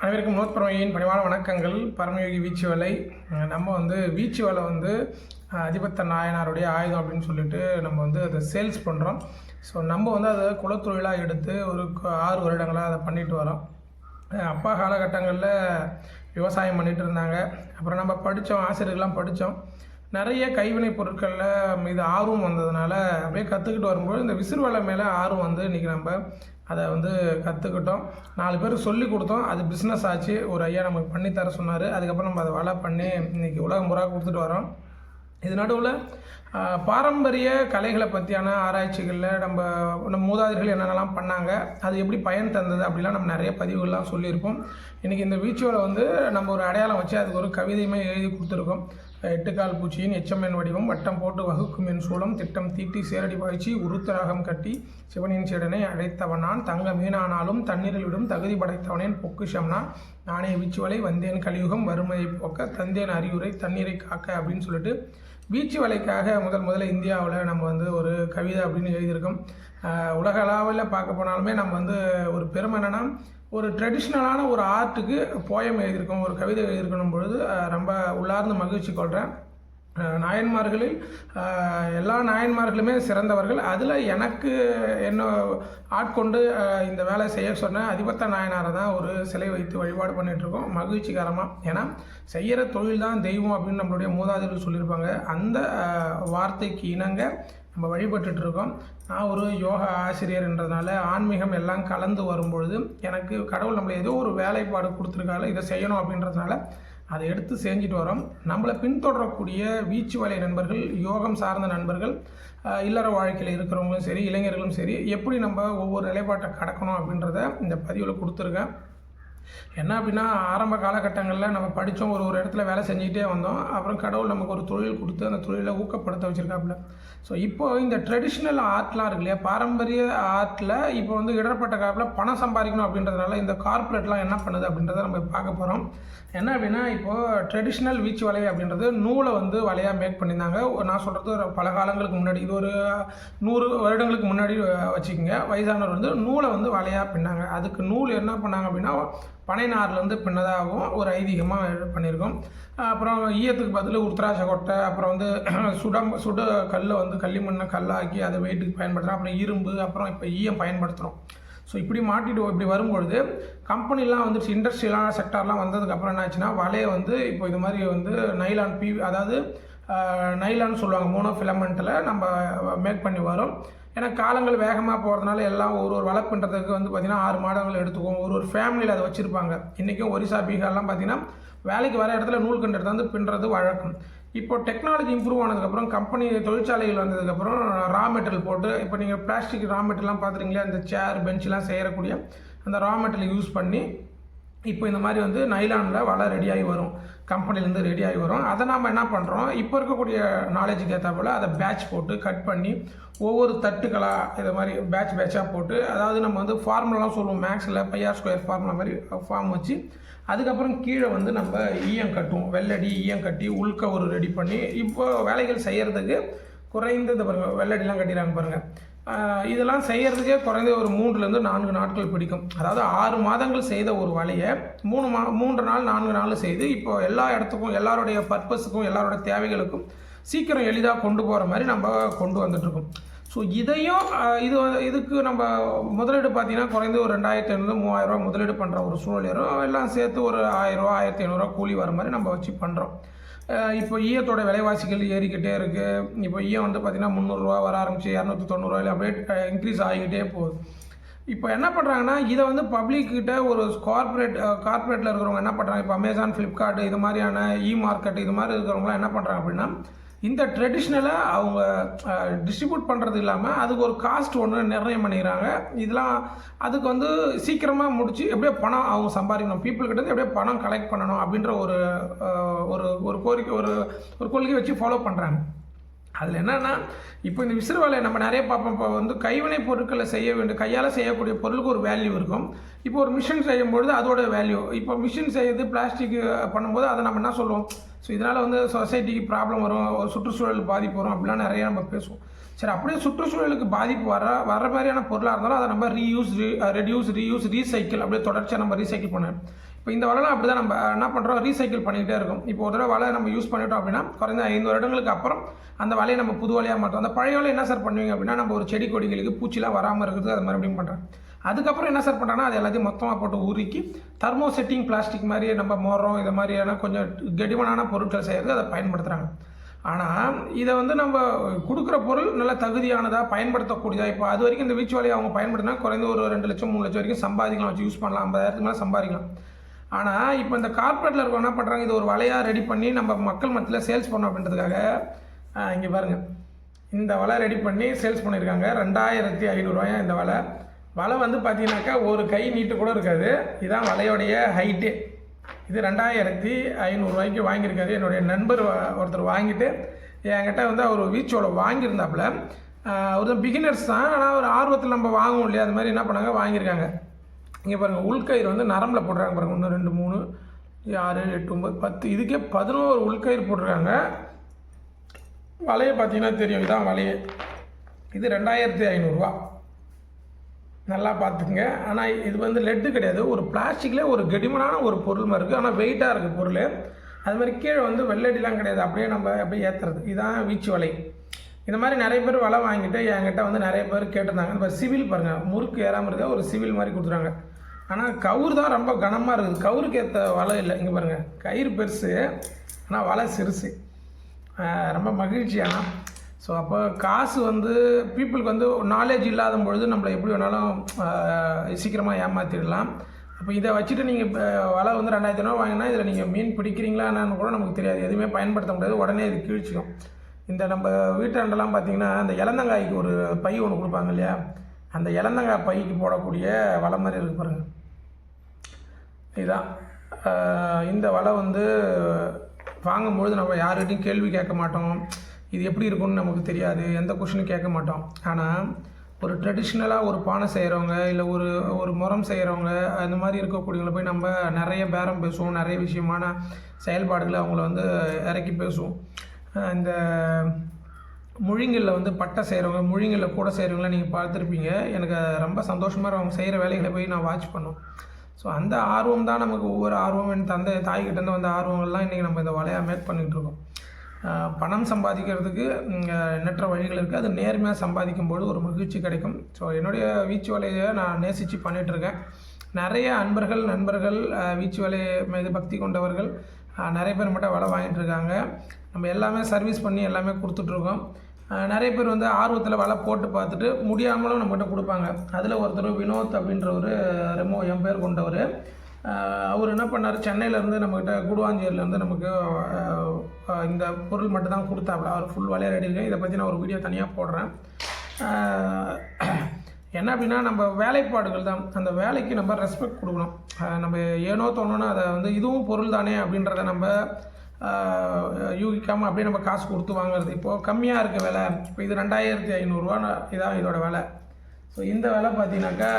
அனைவருக்கும் நோத்பரமையின் பணிவான வணக்கங்கள். பரமயோகி வீச்சு வலை நம்ம வந்து வீச்சு வலை வந்து அதிபத்த நாயனாருடைய ஆயுதம் அப்படின்னு சொல்லிட்டு நம்ம வந்து அதை சேல்ஸ் பண்ணுறோம் ஸோ நம்ம வந்து அதை குலத்தொழிலாக எடுத்து ஒரு ஆறு வருடங்களாக அதை பண்ணிட்டு வரோம். அப்பா காலகட்டங்களில் விவசாயம் பண்ணிட்டு இருந்தாங்க. அப்புறம் நம்ம படித்தோம் ஆசிரியர்கள்லாம் படித்தோம். நிறைய கைவினை பொருட்களில் மீது ஆர்வம் வந்ததுனால அப்படியே கற்றுக்கிட்டு வரும்போது இந்த விசிறுவலை மேலே ஆர்வம் வந்து இன்றைக்கி நம்ம அதை வந்து கற்றுக்கிட்டோம் நாலு பேர் சொல்லி கொடுத்தோம். அது பிஸ்னஸ் ஆச்சு. ஒரு ஐயா நமக்கு பண்ணி தர சொன்னார். அதுக்கப்புறம் நம்ம அதை வலை பண்ணி இன்றைக்கி உலகம் பூரா கொடுத்துட்டு வரோம் இது நடுவில் பாரம்பரிய கலைகளை பற்றியான ஆராய்ச்சிகளில் நம்ம நம்ம மூதாதையர்கள் என்னென்னலாம் பண்ணாங்க அது எப்படி பயன் தந்தது அப்படிலாம் நம்ம நிறைய பதிவுகள்லாம் சொல்லியிருப்போம். இன்றைக்கி இந்த வீச்சுவலை வந்து நம்ம ஒரு அடையாளம் வச்சு அதுக்கு ஒரு கவிதையுமே எழுதி கொடுத்துருக்கோம். எட்டுக்கால் பூச்சியின் எச்சமென் வடிவம் வட்டம் போட்டு வகுக்கும் என் சூளம் திட்டம் தீட்டி சேரடி பாய்ச்சி உருத்தராகம் கட்டி சிவனின் சீடனை அழைத்தவனான். தங்க மீனானாலும் தண்ணீரில் விடும் தகுதி படைத்தவனேன். பொக்குஷம்னா நானே வீச்சுவலை வந்தேன். கலியுகம் வறுமையை போக்க தந்தேன் அறிவுரை தண்ணீரை காக்க அப்படின்னு சொல்லிட்டு வீச்சு வலைக்காக முதல் முதல்ல இந்தியாவில் நம்ம வந்து ஒரு கவிதை அப்படின்னு எழுதியிருக்கோம். உலக அளவில் பார்க்க போனாலுமே நம்ம வந்து ஒரு பெருமை என்னென்னா ஒரு ட்ரெடிஷ்னலான ஒரு ஆர்ட்டுக்கு போயம் எழுதியிருக்கோம் ஒரு கவிதை எழுதியிருக்கணும் பொழுது ரொம்ப உள்ளார்ந்து மகிழ்ச்சி கொள்கிறேன் நாயன்மார்களில் எல்லா நாயன்மார்களுமே சிறந்தவர்கள். அதில் எனக்கு என்ன ஆட்கொண்டு இந்த வேலை செய்ய சொன்ன அதிபத்த நாயனாரை தான் ஒரு சிலை வைத்து வழிபாடு பண்ணிகிட்ருக்கோம் மகிழ்ச்சிகரமாக ஏன்னா செய்கிற தொழில் தான் தெய்வம் அப்படின்னு நம்மளுடைய மூதாதையர்கள் சொல்லியிருப்பாங்க. அந்த வார்த்தைக்கு இணங்க நம்ம வழிபட்டுருக்கோம் இருக்கோம் நான் ஒரு யோகா ஆசிரியர்ன்றதுனால ஆன்மீகம் எல்லாம் கலந்து வரும்பொழுது எனக்கு கடவுள் நம்மளை ஏதோ ஒரு வேலைப்பாடு கொடுத்துருக்கால இதை செய்யணும் அப்படின்றதுனால அதை எடுத்து செஞ்சுட்டு வரோம். நம்மளை பின்தொடரக்கூடிய வீச்சு வலை நண்பர்கள் யோகம் சார்ந்த நண்பர்கள் இல்லற வாழ்க்கையில் இருக்கிறவங்களும் சரி இளைஞர்களும் சரி எப்படி நம்ம ஒவ்வொரு நிலைப்பாட்டை கடக்கணும் அப்படின்றத இந்த பதிவில் கொடுத்துருக்கேன். என்ன அப்படின்னா ஆரம்ப காலகட்டங்களில் நம்ம படித்தோம் ஒரு ஒரு இடத்துல வேலை செஞ்சுக்கிட்டே வந்தோம். அப்புறம் கடவுள் நமக்கு ஒரு தொழில் கொடுத்து அந்த தொழிலை ஊக்கப்படுத்த வச்சுருக்காப்புல. ஸோ இப்போ இந்த ட்ரெடிஷ்னல் ஆர்ட்லாம் இருக்கு இல்லையா? பாரம்பரிய ஆர்ட்டில் இப்போ வந்து இடர்பட்ட காலத்தில் பணம் சம்பாதிக்கணும் அப்படின்றதுனால இந்த கார்ப்பரேட்லாம் என்ன பண்ணுது அப்படின்றத நம்ம பார்க்க போகிறோம் என்ன அப்படின்னா இப்போது ட்ரெடிஷ்னல் வீச்சு வலை அப்படின்றது நூலை வந்து வலையாக மேக் பண்ணியிருந்தாங்க. நான் சொல்கிறது ஒரு பல காலங்களுக்கு முன்னாடி இது ஒரு நூறு வருடங்களுக்கு முன்னாடி வச்சுக்கோங்க. வயதானவர் வந்து நூலை வந்து வலையாக பின்னாங்க. அதுக்கு நூல் என்ன பண்ணாங்க அப்படின்னா பனைநார்லேருந்து பின்னதாகவும் ஒரு ஐதீகமாக பண்ணியிருக்கோம். அப்புறம் ஈயத்துக்கு பதில் உருத்ராட்ச கொட்டை அப்புறம் வந்து சுடம் சுட கல்லை வந்து களிமண்ணை கல்லாக்கி அதை வெயிட்டுக்கு பயன்படுத்துகிறோம் அப்புறம் இரும்பு அப்புறம் இப்போ ஈயம் பயன்படுத்துகிறோம் ஸோ இப்படி மாட்டிட்டு இப்படி வரும்பொழுது கம்பெனிலாம் வந்துருச்சு இண்டஸ்ட்ரியலான செக்டார்லாம் வந்ததுக்கப்புறம் என்ன ஆச்சுன்னா வலையை வந்து இப்போ இது மாதிரி வந்து நைலான் பி அதாவது நைலான்னு சொல்லுவாங்க மோனோ ஃபிலமெண்ட்டில் நம்ம மேக் பண்ணி வரோம். ஏன்னா காலங்கள் வேகமாக போகிறதுனால எல்லாம் ஒரு ஒரு வளர்ப்புன்றதுக்கு பண்ணுறதுக்கு வந்து பார்த்திங்கன்னா ஆறு மாடங்கள் எடுத்துக்கும் ஒரு ஒரு ஃபேமிலியில் அதை வச்சுருப்பாங்க. இன்றைக்கும் ஒரிசா பீகார்லாம் பார்த்திங்கன்னா வேலைக்கு வர இடத்துல நூல் கண்டு எடுத்து வந்து பின்னுறது வழக்கம். இப்போ டெக்னாலஜி இம்ப்ரூவ் ஆனதுக்கப்புறம் கம்பெனி தொழிற்சாலைகள் வந்ததுக்கப்புறம் ரா மெட்டீரியல் போட்டு இப்போ நீங்கள் பிளாஸ்டிக் ரா மெட்டீரியல்லாம் பார்த்துருங்களா அந்த சேர் பெஞ்செலாம் செய்யக்கூடிய அந்த ரா மெட்டீரியல் யூஸ் பண்ணி இப்போ இந்த மாதிரி வந்து நைலானில் வலை ரெடியாகி வரும். கம்பெனிலேருந்து ரெடியாகி வரும். அதை நாம் என்ன பண்ணுறோம் இப்போ இருக்கக்கூடிய நாலேஜுக்கு ஏற்ற போல் அதை பேட்ச் போட்டு கட் பண்ணி ஒவ்வொரு தட்டுக்களாக இதை மாதிரி பேட்ச் பேட்சாக போட்டு அதாவது நம்ம வந்து ஃபார்முலாம் சொல்லுவோம் மேக்ஸில் பையார் ஸ்கொயர் ஃபார்முலா மாதிரி ஃபார்ம் வச்சு அதுக்கப்புறம் கீழே வந்து நம்ம ஈயம் கட்டுவோம். வெள்ளடி ஈயம் கட்டி உள்க ஒரு ரெடி பண்ணி இப்போ வேலைகள் செய்கிறதுக்கு குறைந்தது பாருங்கள் வெள்ளடிலாம் கட்டிடுறாங்க பாருங்கள் இதெல்லாம் செய்கிறதுக்கே குறைந்த ஒரு மூன்றுலேருந்து நான்கு நாட்கள் பிடிக்கும். அதாவது ஆறு மாதங்கள் செய்த ஒரு வலையை மூணு மா மூன்று நாள் நான்கு நாள் செய்து இப்போ எல்லா இடத்துக்கும் எல்லாருடைய பர்பஸுக்கும் எல்லாரோட தேவைகளுக்கும் சீக்கிரம் எளிதாக கொண்டு போகிற மாதிரி நம்ம கொண்டு வந்துட்டுருக்கோம். ஸோ இதையும் இது இதுக்கு நம்ம முதலீடு பார்த்தீங்கன்னா குறைந்து ஒரு ரெண்டாயிரத்தி ஐநூறு மூவாயிரரூவா முதலீடு பண்ணுற ஒரு சூழ்நிலையரும் எல்லாம் சேர்த்து ஒரு ஆயிரரூவா ஆயிரத்தி ஐநூறுரூவா கூலி வர மாதிரி நம்ம வச்சு பண்ணுறோம் இப்போ ஈயத்தோட விலைவாசிகள் ஏறிக்கிட்டே இருக்குது இப்போ ஈயம் வந்து பார்த்திங்கன்னா முந்நூறுரூவா வர ஆரம்பிச்சு இரநூத்தி தொண்ணூறுவாயில் அப்படியே இன்க்ரீஸ் ஆகிக்கிட்டே போகுது. இப்போ என்ன பண்ணுறாங்கன்னா இதை வந்து பப்ளிக்கிட்ட ஒரு கார்ப்பரேட் கார்ப்பரேட்டில் இருக்கிறவங்க என்ன பண்ணுறாங்க இப்போ அமேசான் ஃப்ளிப்கார்ட் இது மாதிரியான இ மார்க்கெட் இது மாதிரி இருக்கிறவங்களாம் என்ன பண்ணுறாங்க அப்படின்னா இந்த ட்ரெடிஷ்னலை அவங்க டிஸ்ட்ரிபியூட் பண்ணுறது இல்லாமல் அதுக்கு ஒரு காஸ்ட் ஒன்று நிர்ணயம் பண்ணிக்கிறாங்க. இதெல்லாம் அதுக்கு வந்து சீக்கிரமாக முடிச்சு எப்படியோ பணம் அவங்க சம்பாதிக்கணும். பீப்புள்கிட்ட இருந்து எப்படியோ பணம் கலெக்ட் பண்ணணும் அப்படின்ற ஒரு ஒரு ஒரு கோரிக்கை ஒரு ஒரு கொள்கை வச்சு ஃபாலோ பண்ணுறாங்க அதில் என்னென்னா இப்போ இந்த விசிறு வேலையை நம்ம நிறைய பார்ப்போம். இப்போ வந்து கைவினை பொருட்களை செய்ய வேண்டிய கையால் செய்யக்கூடிய பொருளுக்கு ஒரு வேல்யூ இருக்கும். இப்போ ஒரு மிஷின் செய்யும்பொழுது அதோட வேல்யூ இப்போ மிஷின் செய்யுது பிளாஸ்டிக் பண்ணும்போது அதை நம்ம என்ன சொல்லுவோம்? ஸோ இதனால் வந்து சொசைட்டிக்கு ப்ராப்ளம் வரும் ஒரு சுற்றுச்சூழல் பாதிப்பு வரும் அப்படிலாம் நிறையா நம்ம பேசுவோம். சரி அப்படியே சுற்றுச்சூழலுக்கு பாதிப்பு வர வர மாதிரியான பொருளாக இருந்தாலும் அதை நம்ம ரீயூஸ் ரெடியூஸ் ரீயூஸ் ரீசைக்கிள் அப்படியே தொடர்ச்சியாக நம்ம ரீசைக்கிள் பண்ணணும். இப்போ இந்த வலைலாம் அப்படி தான் நம்ம என்ன பண்ணுறோம் ரீசைக்கிள் பண்ணிக்கிட்டே இருக்கும். இப்போ ஒரு தடவை வலை நம்ம யூஸ் பண்ணிட்டோம் அப்படின்னா குறைந்த ஐந்து வருடங்களுக்கு அப்புறம் அந்த வலையை நம்ம புது வலையாக மாற்றோம் அந்த பழைய வலை என்ன சார் பண்ணுவீங்க அப்படின்னா நம்ம ஒரு செடி கொடிகளுக்கு பூச்சிலாம் வராமல் இருக்கிறது அது மறுபடியும் பண்ணுறோம் அதுக்கப்புறம் என்ன சார் பண்ணுறாங்கன்னா அது எல்லாத்தையும் மொத்தமாக போட்டு உருக்கி தர்மோ செட்டிங் பிளாஸ்டிக் மாதிரி நம்ம மோரம் இதை மாதிரியான கொஞ்சம் கெடிமனான பொருட்கள் செய்கிறது அதை பயன்படுத்துகிறாங்க ஆனால் இதை வந்து நம்ம கொடுக்குற பொருள் நல்ல தகுதியானதாக பயன்படுத்தக்கூடியதாக இப்போ அது வரைக்கும் இந்த வீச்சு வலையை அவங்க பயன்படுத்தினா குறைந்த ஒரு ரெண்டு லட்சம் மூணு லட்சம் வரைக்கும் சம்பாதிக்கலாம் வச்சு யூஸ் பண்ணலாம் ஐம்பதாயிரத்துக்கு மேலே சம்பாதிக்கலாம். ஆனால் இப்போ இந்த கார்ப்பரேட்டில் இருக்கவங்க என்ன பண்ணுறாங்க இது ஒரு வலையாக ரெடி பண்ணி நம்ம மக்கள் மத்தியில் சேல்ஸ் பண்ணோம் அப்படின்றதுக்காக இங்கே பாருங்கள் இந்த வலை ரெடி பண்ணி சேல்ஸ் பண்ணியிருக்காங்க ரெண்டாயிரத்தி ஐநூறுரூவாயா இந்த வலை. வலை வந்து பார்த்தீங்கன்னாக்கா ஒரு கை நீட்டு கூட இருக்காது. இதுதான் வலையோடைய ஹைட்டே இது ரெண்டாயிரத்தி ஐநூறுரூவாய்க்கு வாங்கியிருக்காரு. என்னுடைய நண்பர் ஒருத்தர் வாங்கிட்டு என்கிட்ட வந்து அவர் வீச்சோட வாங்கியிருந்தாப்புல. அவர் தான் பிகினர்ஸ் தான். ஆனால் ஒரு ஆர்வத்தில் நம்ம வாங்குவோம் இல்லையா? அது மாதிரி என்ன பண்ணாங்க? வாங்கியிருக்காங்க. இங்கே பாருங்கள் உள்கயிறு வந்து நரம்பில் போடுறாங்க பாருங்கள் ஒன்று ரெண்டு மூணு ஆறு எட்டு ஒம்பது பத்து. இதுக்கே பதினோரு உள்கயிறு போட்டிருக்காங்க. வலையை பார்த்தீங்கன்னா தெரியும். இதான் வலையே. இது ரெண்டாயிரத்தி ஐநூறுரூவா நல்லா பார்த்துக்குங்க. ஆனால் இது வந்து லெட்டு கிடையாது. ஒரு பிளாஸ்டிக்கில் ஒரு கெடிமனான ஒரு பொருள் மாதிரி இருக்குது ஆனால் வெயிட்டாக இருக்குது பொருள். அது மாதிரி கீழே வந்து வெள்ளடிலாம் கிடையாது. அப்படியே நம்ம அப்படியே ஏற்றுறது இதுதான் வீச்சு வலை. இந்த மாதிரி நிறைய பேர் வலை வாங்கிட்டு என்கிட்ட வந்து நிறைய பேர் கேட்டிருந்தாங்க. இப்போ சிவில் பாருங்கள் முறுக்கு ஏறாமல் இருக்க ஒரு சிவில் மாதிரி கொடுத்துறாங்க ஆனால் கவுரு தான் ரொம்ப கனமாக இருக்குது. கவுருக்கு ஏற்ற வலை இல்லை. இங்கே பாருங்கள் கயிறு பெருசு. ஆனால் வலை சிறுசு. ரொம்ப மகிழ்ச்சி ஆனால் ஸோ அப்போ காசு வந்து பீப்புளுக்கு வந்து நாலேஜ் இல்லாத பொழுது நம்மளை எப்படி வேணாலும் சீக்கிரமாக ஏமாற்றிடலாம் அப்போ இதை வச்சுட்டு நீங்கள் வலை வந்து ரெண்டாயிரத்தி ஐநூறு வாங்கினா இதில் நீங்கள் மீன் பிடிக்கிறீங்களா என்னன்னு கூட நமக்கு தெரியாது. எதுவுமே பயன்படுத்த முடியாது. உடனே இது கீழ்ச்சிக்கும் இந்த நம்ம வீட்டாண்டெல்லாம் பார்த்தீங்கன்னா அந்த இளந்தங்காய்க்கு ஒரு பை ஒன்று கொடுப்பாங்க இல்லையா? அந்த இளந்தங்காய் பைக்கு போடக்கூடிய வலை மாதிரி இருக்கு பாருங்கள் இதுதான் இந்த வலை வந்து வாங்கும்பொழுது நம்ம யார்கிட்டையும் கேள்வி கேட்க மாட்டோம். இது எப்படி இருக்கும்னு நமக்கு தெரியாது எந்த கொஷினும் கேட்க மாட்டோம். ஆனால் ஒரு ட்ரெடிஷ்னலாக ஒரு பானை செய்கிறவங்க இல்லை ஒரு ஒரு முறம் செய்கிறவங்க அந்த மாதிரி இருக்கக்கூடியவங்களை போய் நம்ம நிறைய பேரம் பேசுவோம் நிறைய விஷயமான செயல்பாடுகளை அவங்கள வந்து இறக்கி பேசுவோம். இந்த முழிங்கல்ல வந்து பட்டை செய்கிறவங்க முழிங்கல்ல கூட செய்கிறவங்கள நீங்கள் பார்த்துருப்பீங்க. எனக்கு ரொம்ப சந்தோஷமாக அவங்க செய்கிற வேலைகளை போய் நான் வாட்ச் பண்ணோம் ஸோ அந்த ஆர்வம் தான் நமக்கு ஒவ்வொரு ஆர்வம் என் தந்தை தாய்கிட்டேருந்து வந்த ஆர்வங்கள்லாம் இன்றைக்கி நம்ம இந்த வலையாக மேக் பண்ணிகிட்ருக்கோம் இருக்கோம். பணம் சம்பாதிக்கிறதுக்கு எண்ணற்ற வழிகள் இருக்குது அது நேர்மையாக சம்பாதிக்கும் போது ஒரு மகிழ்ச்சி கிடைக்கும். ஸோ என்னுடைய வீச்சு வலையை நான் நேசித்து பண்ணிகிட்ருக்கேன் நிறைய அன்பர்கள் நண்பர்கள் வீச்சு வலை மீது பக்தி கொண்டவர்கள் நிறைய பேர் மட்டும் வலை வாங்கிட்டு இருக்காங்க நம்ம எல்லாமே சர்வீஸ் பண்ணி எல்லாமே கொடுத்துட்ருக்கோம் நிறைய பேர் வந்து ஆர்வத்தில் வலை போட்டு பார்த்துட்டு முடியாமலும் நம்மகிட்ட கொடுப்பாங்க. அதில் ஒருத்தர் வினோத் அப்படின்ற ஒரு ரெமோ என் பேர் கொண்டவர். அவர் என்ன பண்ணார்? சென்னையிலேருந்து நம்மக்கிட்ட கூடுவாஞ்சேரியிலேருந்து நமக்கு இந்த பொருள் மட்டும் தான் கொடுத்தாப்புல. அவர் ஃபுல் வேலையாக ரெடி இருக்கேன் இதை பற்றி நான் ஒரு வீடியோ தனியாக போடுறேன். என்ன அப்படின்னா நம்ம வேலைப்பாடுகள் தான். அந்த வேலைக்கு நம்ம ரெஸ்பெக்ட் கொடுக்கணும். நம்ம ஏனோ தோணுன்னா அதை வந்து இதுவும் பொருள் தானே அப்படின்றத நம்ம யூகிக்காமல் அப்படியே நம்ம காசு கொடுத்து வாங்குறது. இப்போது கம்மியாக இருக்க விலை இப்போ இது ரெண்டாயிரத்தி ஐநூறுரூவா இதான் இதோட விலை. ஸோ இந்த விலை பார்த்தீங்கன்னாக்கா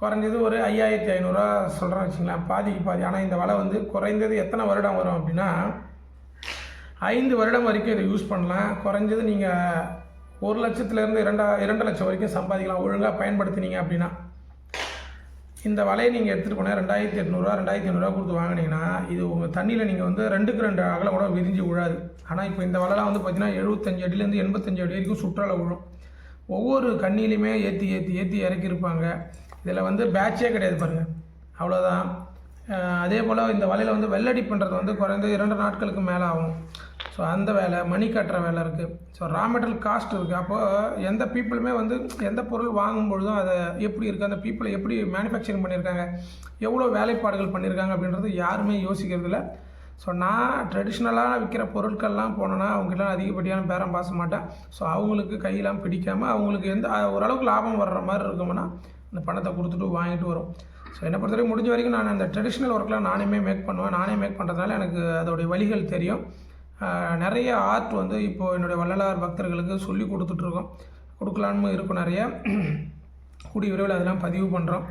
குறைஞ்சது ஒரு ஐயாயிரத்தி ஐநூறுரூவா சொல்கிறேன் வச்சுங்களேன் பாதிக்கு பாதி. ஆனால் இந்த வலை வந்து குறைந்தது எத்தனை வருடம் வரும் அப்படின்னா ஐந்து வருடம் வரைக்கும் இதை யூஸ் பண்ணலாம். குறைஞ்சது நீங்கள் ஒரு லட்சத்துலேருந்து இரண்டா இரண்டு லட்சம் வரைக்கும் சம்பாதிக்கலாம். ஒழுங்காக பயன்படுத்தினீங்க அப்படின்னா. இந்த வலையை நீங்கள் எடுத்துகிட்டு போனால் ரெண்டாயிரத்தி எட்நூறுரூவா ரெண்டாயிரத்தி ஐநூறுரூவா கொடுத்து வாங்கினீங்கன்னா இது உங்கள் தண்ணியில் நீங்கள் வந்து ரெண்டுக்கு ரெண்டு அகலம் கூட விரிஞ்சு விழாது ஆனால் இப்போ இந்த வலைலாம் வந்து பார்த்தீங்கன்னா எழுபத்தஞ்சு அடியிலேருந்து எண்பத்தஞ்சு அடி வரைக்கும் சுற்றால விழும் ஒவ்வொரு கண்ணிலையுமே ஏற்றி ஏற்றி ஏற்றி இறக்கியிருப்பாங்க. இதில் வந்து பேட்சே கிடையாது பாருங்கள் அவ்வளோதான் அதே போல் இந்த வலையில் வந்து வெள்ளடி பண்ணுறது வந்து குறைந்தது இரண்டு நாட்களுக்கு மேலே ஆகும். ஸோ அந்த வேலை மணி கட்டுற வேலை இருக்குது ஸோ ரா மெட்டீரியல் காஸ்ட் இருக்குது அப்போது எந்த பீப்புளுமே வந்து எந்த பொருள் வாங்கும் பொழுதும் அதை எப்படி இருக்குது அந்த பீப்புளை எப்படி மேனுஃபேக்சரிங் பண்ணியிருக்காங்க எவ்வளோ வேலைப்பாடுகள் பண்ணியிருக்காங்க அப்படின்றது யாருமே யோசிக்கிறதில்ல. ஸோ நான் ட்ரெடிஷ்னலாக விற்கிற பொருட்கள்லாம் போனேன்னா அவங்ககிட்ட அதிகப்படியான பேரம் பாச மாட்டேன். ஸோ அவங்களுக்கு கையெல்லாம் பிடிக்காமல் அவங்களுக்கு எந்த ஓரளவுக்கு லாபம் வர்ற மாதிரி இருக்கும்னா அந்த பணத்தை கொடுத்துட்டு வாங்கிட்டு வரும். ஸோ என்னை பொறுத்தவரைக்கும் முடிஞ்ச வரைக்கும் நான் அந்த ட்ரெடிஷ்னல் ஒர்க்லாம் நானே மேக் பண்ணுவேன். நானே மேக் பண்ணுறதுனால எனக்கு அதோடைய வழிகள் தெரியும். நிறைய ஆர்ட் வந்து இப்போது என்னுடைய வள்ளலார் பக்தர்களுக்கு சொல்லி கொடுத்துட்ருக்கோம் கொடுக்கலான்னு இருக்கும் நிறைய. கூடிய விரைவில் அதெல்லாம் பதிவு பண்ணுறோம்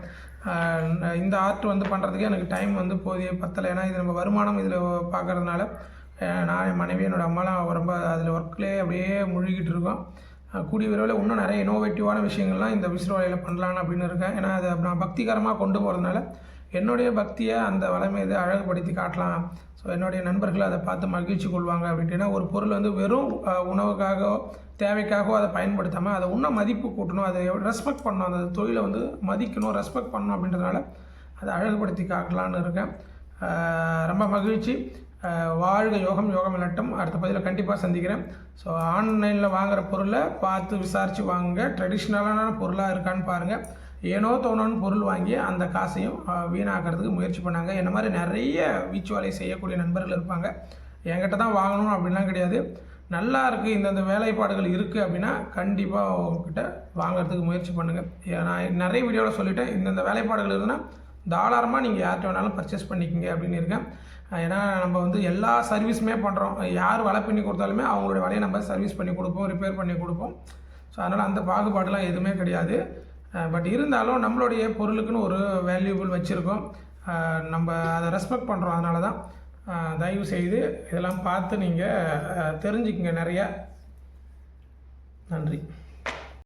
இந்த ஆர்ட் வந்து பண்ணுறதுக்கு எனக்கு டைம் வந்து போதிய பத்தலை. ஏன்னா இது நம்ம வருமானம் இதில் பார்க்கறதுனால நான் என் மனைவி என்னோட அம்மாலாம் ரொம்ப அதில் ஒர்க்லேயே அப்படியே முழுகிட்டு இருக்கோம். கூடிய விரைவில் இன்னும் நிறைய இனோவேட்டிவான விஷயங்கள்லாம் இந்த விசிறுவலையில் பண்ணலான்னு அப்படின்னு இருக்கேன். ஏன்னா அதை நான் பக்திகரமாக கொண்டு போகிறதுனால என்னுடைய பக்தியை அந்த வலை மீது அழகுபடுத்தி காட்டலாம். ஸோ என்னுடைய நண்பர்கள் அதை பார்த்து மகிழ்ச்சி கொள்வாங்க அப்படின்ட்டு. ஒரு பொருள் வந்து வெறும் உணவுக்காக உணவுக்காகவோ தேவைக்காகவோ அதை பயன்படுத்தாமல் அதை இன்னும் மதிப்பு கூட்டணும் அதை ரெஸ்பெக்ட் பண்ணணும். அந்த தொழிலை வந்து மதிக்கணும் ரெஸ்பெக்ட் பண்ணணும் அப்படின்றதுனால அதை அழகுபடுத்தி காட்டலான்னு இருக்கேன். ரொம்ப மகிழ்ச்சி. வாழ்க யோகம் யோகம் இலட்டம் அடுத்த பதிவில் கண்டிப்பாக சந்திக்கிறேன். ஸோ ஆன்லைனில் வாங்குகிற பொருளை பார்த்து விசாரித்து வாங்குங்க. ட்ரெடிஷ்னலான பொருளாக இருக்கான்னு பாருங்கள் ஏனோ தோணுன்னு பொருள் வாங்கி அந்த காசையும் வீணாக்கிறதுக்கு முயற்சி பண்ணாங்க. என்ன மாதிரி நிறைய வீச்சு செய்யக்கூடிய நண்பர்கள் இருப்பாங்க. என்கிட்ட தான் வாங்கணும் அப்படிலாம் கிடையாது. நல்லா இருக்குது இந்தந்த வேலைப்பாடுகள் இருக்குது அப்படின்னா கண்டிப்பாக உங்ககிட்ட வாங்குறதுக்கு முயற்சி பண்ணுங்கள் நான் நிறைய வீடியோவில் சொல்லிட்டேன். இந்தந்த வேலைப்பாடுகள் இருக்குதுன்னா தாராளமாக நீங்கள் யார்கிட்ட வேணாலும் பர்ச்சேஸ் பண்ணிக்கங்க அப்படின்னு இருக்கேன். ஏன்னா நம்ம வந்து எல்லா சர்வீஸுமே பண்ணுறோம் யார் வலை பண்ணி கொடுத்தாலுமே அவங்களுடைய வலையை நம்ம சர்வீஸ் பண்ணி கொடுப்போம் ரிப்பேர் பண்ணி கொடுப்போம். ஸோ அதனால் அந்த பாகுபாடெலாம் எதுவுமே கிடையாது. பட் இருந்தாலும் நம்மளுடைய பொருளுக்குன்னு ஒரு வேல்யூபிள் வச்சுருக்கோம். நம்ம அதை ரெஸ்பெக்ட் பண்ணுறோம் அதனால தான் தயவு செய்து இதெல்லாம் பார்த்து நீங்கள் தெரிஞ்சுக்கங்க நிறைய. நன்றி.